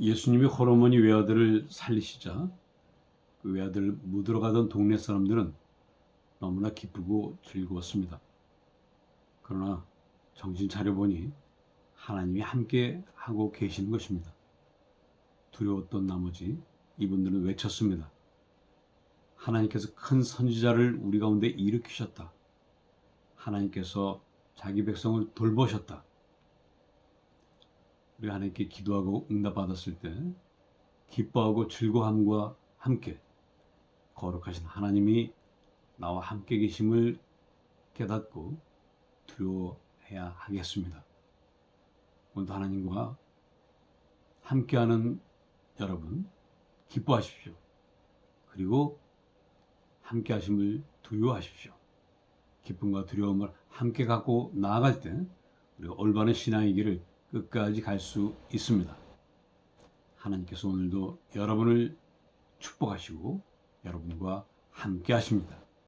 예수님이 호르몬이 외아들을 살리시자 그 외아들 묻으러 가던 동네 사람들은 너무나 기쁘고 즐거웠습니다. 그러나 정신 차려보니 하나님이 함께 하고 계시는 것입니다. 두려웠던 나머지 이분들은 외쳤습니다. 하나님께서 큰 선지자를 우리 가운데 일으키셨다. 하나님께서 자기 백성을 돌보셨다. 우리 하나님께 기도하고 응답받았을 때 기뻐하고 즐거움과 함께 거룩하신 하나님이 나와 함께 계심을 깨닫고 두려워해야 하겠습니다. 오늘도 하나님과 함께하는 여러분 기뻐하십시오. 그리고 함께 하심을 두려워하십시오. 기쁨과 두려움을 함께 갖고 나아갈 때 우리가 올바른 신앙의 길을 끝까지 갈 수 있습니다. 하나님께서 오늘도 여러분을 축복하시고 여러분과 함께 하십니다.